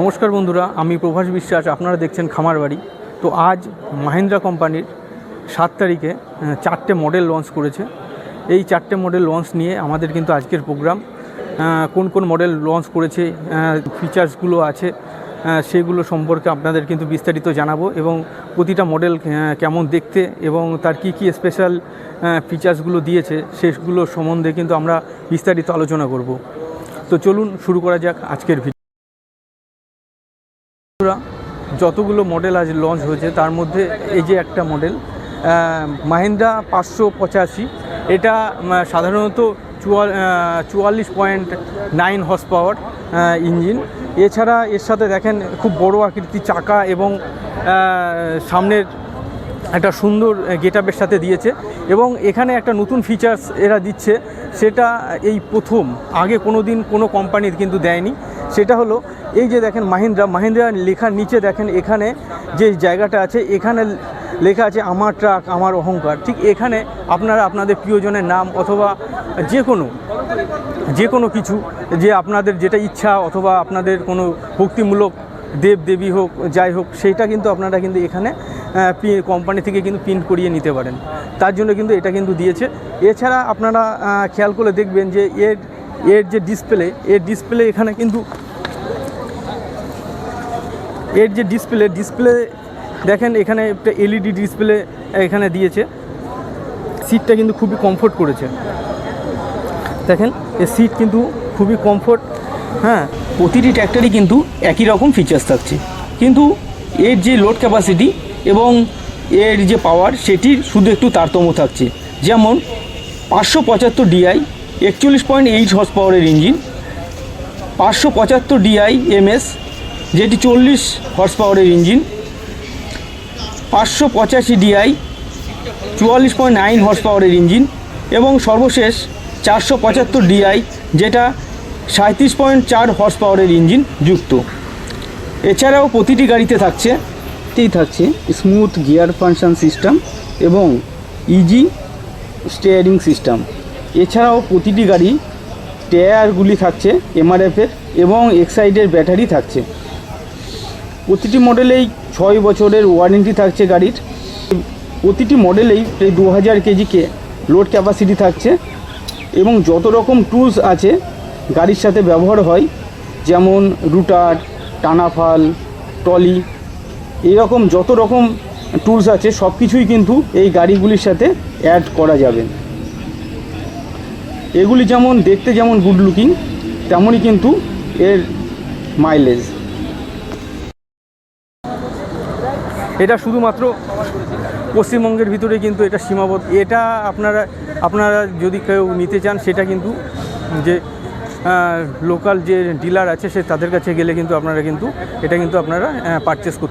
নমস্কার বন্ধুরা, আমি প্রভাস বিশ্বাস, আপনারা দেখছেন খামার বাড়ি। তো আজ মাহিন্দ্রা কোম্পানির সাত তারিখে চারটে মডেল লঞ্চ করেছে। এই চারটে মডেল লঞ্চ নিয়ে আমাদের কিন্তু আজকের প্রোগ্রাম কোন কোন মডেল লঞ্চ করেছে ফিচার্সগুলো আছে সেগুলো সম্পর্কে আপনাদের কিন্তু বিস্তারিত জানাব এবং প্রতিটা মডেল কেমন দেখতে এবং তার কি কি স্পেশাল ফিচার্সগুলো দিয়েছে, সেগুলো সম্বন্ধে কিন্তু আমরা বিস্তারিত আলোচনা করব। তো চলুন শুরু করা যাক আজকের বন্ধুরা, যতগুলো মডেল আজ লঞ্চ হয়েছে তার মধ্যে এই যে একটা মডেল মাহিন্দ্রা পাঁচশো পঁচাশি। এটা সাধারণত চুয়াল চুয়াল্লিশ point nine horse power engine এছাড়া এর সাথে দেখেন খুব বড় আকৃতির চাকা এবং সামনের একটা সুন্দর গেট আপের সাথে দিয়েছে। এবং এখানে একটা নতুন ফিচার্স এরা দিচ্ছে সেটা এই প্রথম আগে কোনো দিন কোনো কোম্পানির কিন্তু দেয়নি। সেটা হলো এই যে দেখেন মাহিন্দ্রা মাহিন্দ্রা লেখার নিচে দেখেন এখানে যে জায়গাটা আছে, এখানে লেখা আছে আমার ট্রাক, আমার অহংকার। ঠিক এখানে আপনারা আপনাদের প্রিয়জনের নাম অথবা যে কোনো যে কোনো কিছু, যে আপনাদের যেটা ইচ্ছা অথবা আপনাদের কোনো ভক্তিমূলক দেব দেবী হোক, যাই হোক, সেইটা কিন্তু আপনারা কিন্তু এখানে কোম্পানি থেকে কিন্তু প্রিন্ট করিয়ে নিতে পারেন। তার জন্য কিন্তু এটা কিন্তু দিয়েছে। এছাড়া আপনারা খেয়াল করে দেখবেন যে এর এর যে ডিসপ্লে এর ডিসপ্লে এখানে কিন্তু এর যে ডিসপ্লে ডিসপ্লে দেখেন এখানে একটা এলইডি ডিসপ্লে এখানে দিয়েছে। সিটটা কিন্তু খুবই কমফোর্ট করেছে। দেখেন এই সিট কিন্তু খুবই কমফোর্ট হ্যাঁ প্রতিটি ট্র্যাক্টরই কিন্তু একই রকম ফিচার্স থাকছে। কিন্তু এর যে লোড ক্যাপাসিটি এবং এর যে পাওয়ার সেটির শুধু একটু তারতম্য থাকছে। যেমন পাঁচশো পঁচাত্তর ডিআই একচল্লিশ পয়েন্ট এইট হর্স পাওয়ারের ইঞ্জিন পাঁচশো পঁচাত্তর ডিআই এমএস যেটি চল্লিশ হর্স পাওয়ারের ইঞ্জিন পাঁচশো পঁচাশি ডিআই চুয়াল্লিশ পয়েন্ট নাইন হর্স পাওয়ারের ইঞ্জিন এবং সর্বশেষ চারশো পঁচাত্তর ডিআই যেটা সাঁত্রিশ পয়েন্ট চার হর্স পাওয়ারের ইঞ্জিন যুক্ত। এছাড়াও প্রতিটি গাড়িতে থাকছে, তেই থাকছে স্মুথ গিয়ার ফাংশন সিস্টেম এবং ইজি স্টিয়ারিং সিস্টেম এছাড়াও প্রতিটি গাড়ি টায়ারগুলি থাকছে এমআরএফের এবং এক্সাইডের ব্যাটারি থাকছে। প্রতিটি মডেলেই ছয় বছরের ওয়ারেন্টি থাকছে গাড়ির। প্রতিটি মডেলেই প্রায় দু হাজার কেজিকে লোড ক্যাপাসিটি থাকছে এবং যত রকম টুলস আছে গাড়ির সাথে ব্যবহার হয়, যেমন রুটার টানাফাল টলি এরকম যত রকম টুলস আছে সব কিছুই কিন্তু এই গাড়িগুলির সাথে অ্যাড করা যাবে। এগুলি যেমন দেখতে যেমন গুড লুকিং তেমনই কিন্তু এর মাইলেজ এটা শুধুমাত্র পশ্চিমবঙ্গের ভিতরে কিন্তু এটা সীমাবদ্ধ। এটা আপনারা আপনারা যদি কেউ নিতে চান, সেটা কিন্তু যে লোকাল যে ডিলার আছে, সে তাদের কাছে গেলে কিন্তু আপনারা কিন্তু, এটা কিন্তু আপনারা পারচেস করতে